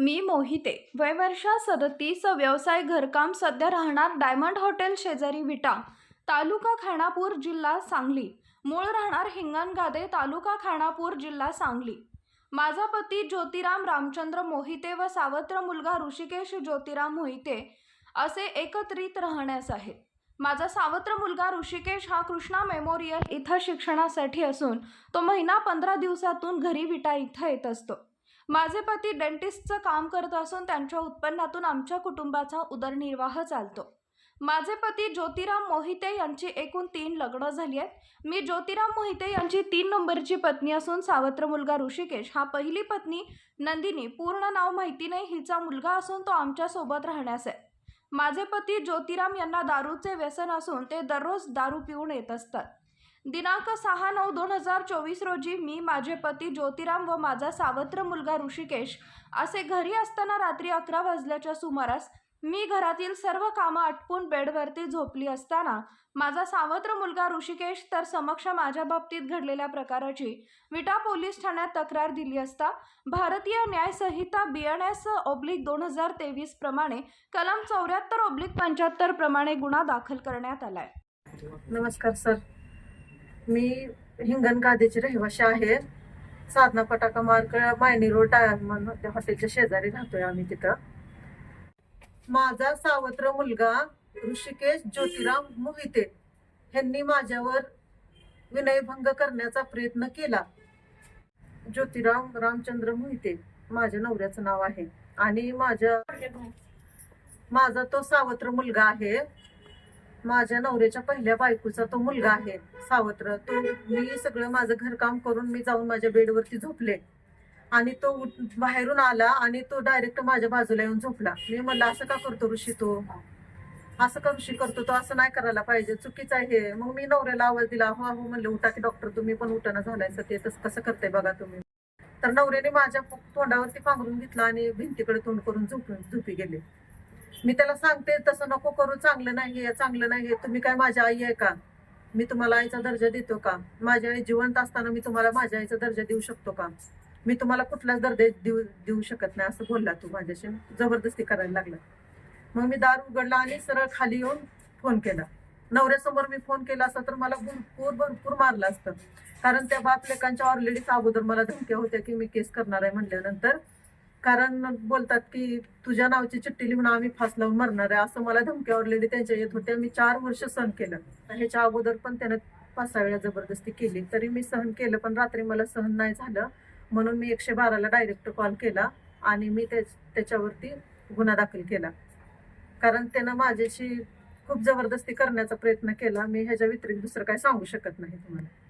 मी मोहिते. वयवर्ष सदतीस व्यवसाय घरकाम सध्या राहणार डायमंड हॉटेल शेजारी विटा. तालुका खानापूर जिल्हा सांगली. मूळ राहणार हिंगणगादे तालुका खानापूर जिल्हा सांगली. माझा पती ज्योतिराम रामचंद्र मोहिते व सावत्र मुलगा ऋषिकेश ज्योतिराम मोहिते असे एकत्रित राहण्यास आहे. माझा सावत्र मुलगा ऋषिकेश हा कृष्णा मेमोरियल इथं शिक्षणासाठी असून तो महिना पंधरा दिवसातून घरी विटा इथं येत असतो. माझे पती डेंटिस्टचं काम करत असून त्यांच्या उत्पन्नातून आमच्या कुटुंबाचा उदरनिर्वाह चालतो. माझे पती ज्योतिराम मोहिते यांची एकूण तीन लग्न झाली आहेत. मी ज्योतिराम मोहिते यांची तीन नंबरची पत्नी असून सावत्र मुलगा ऋषिकेश हा पहिली पत्नी नंदिनी पूर्ण नाव माहिती नाही हिचा मुलगा असून तो आमच्यासोबत राहण्यास आहे. माझे पती ज्योतिराम यांना दारूचे व्यसन असून ते दररोज दारू पिऊन येत असतात. दिनांक सहा नऊ दोन हजार चोवीस रोजी मी माझे पती ज्योतिराम व माझा सावत्र मुलगा ऋषिकेश असे घरी असताना रात्री अकरा वाजल्याच्या सुमारास मी घरातील सर्व कामं आटपून बेडवरती झोपली असताना माझा सावत्र मुलगा ऋषिकेश तर समक्ष माझ्या बाबतीत घडलेल्या प्रकाराची विटा पोलीस ठाण्यात तक्रार दिली असता Bharatiya Nyayasanhita B N S oblique दोन हजार तेवीस प्रमाणे कलम चौऱ्याहत्तर ओब्लिक पंच्याहत्तर प्रमाणे गुन्हा दाखल करण्यात आलाय. नमस्कार सर. मी हिंगणगादेची रहिवाशी आहे साधना फटाका मार्ग मायनी रोड डायमंड हॉटेलच्या शेजारी राहतोय आम्ही तिथं. माझा सावत्र मुलगा ऋषिकेश ज्योतिराम मोहिते ह्यांनी माझ्यावर विनयभंग करण्याचा प्रयत्न केला. ज्योतिराम रामचंद्र मोहिते माझ्या नवऱ्याचं नाव आहे. आणि माझ्या माझा तो सावत्र मुलगा आहे. माझ्या नवऱ्याच्या पहिल्या बायकोचा तो मुलगा आहे. सावत्र तो मी सगळं माझं घरकाम करून मी जाऊन माझ्या बेडवरती झोपले. आणि तो बाहेरून आला आणि तो डायरेक्ट माझ्या बाजूला येऊन झोपला. मी म्हणलं असं का करतो ऋषी तो? असं का ऋषी करतो तो? असं नाही करायला पाहिजे. चुकीचं आहे. हे. मग मी नवऱ्याला आवाज दिला हो हो म्हणलं उठा की डॉक्टर तुम्ही पण उठाना झालाय ते तसं कसं करताय बघा तुम्ही. तर नवऱ्याने माझ्या तोंडावरती पांघरून घेतला आणि भिंतीकडे तोंड करून झोपून झोपी गेले. मी त्याला सांगते तसं नको करू चांगलं नाहीये चांगलं नाहीये. तुम्ही काय माझ्या आई आहे का? मी तुम्हाला आईचा दर्जा देतो का? माझ्या आई जिवंत असताना मी तुम्हाला माझ्या आईचा दर्जा देऊ शकतो का? मी तुम्हाला कुठलाच दर्जा देऊ देऊ शकत नाही असं बोलला तू माझ्याशी. जबरदस्ती करायला लागला. मग मी दार उघडला आणि सरळ खाली येऊन फोन केला. नवऱ्यासमोर मी फोन केला असता तर मला भरपूर भरपूर मारलं असतं. कारण त्या बाप लेकांच्या ऑलरेडीच अगोदर मला धमक्या होत्या की मी केस करणार आहे म्हणल्यानंतर कारण बोलतात की तुझ्या नावची चिठ्ठी लिहून आम्ही फास लावून मरणार आहे. असं मला धमक्या ऑलरेडी त्यांच्या येत होत्या. मी चार वर्ष सहन केलं. ह्याच्या अगोदर पण त्यानं पाच सहा वेळा जबरदस्ती केली. तरी मी सहन केलं पण रात्री मला सहन नाही झालं. म्हणून मी एकशे बाराला डायरेक्ट कॉल केला आणि मी त्याच- त्याच्यावरती गुन्हा दाखल केला. कारण त्यानं माझ्याशी खूप जबरदस्ती करण्याचा प्रयत्न केला. मी ह्याच्या व्यतिरिक्त दुसरं काय सांगू शकत नाही तुम्हाला.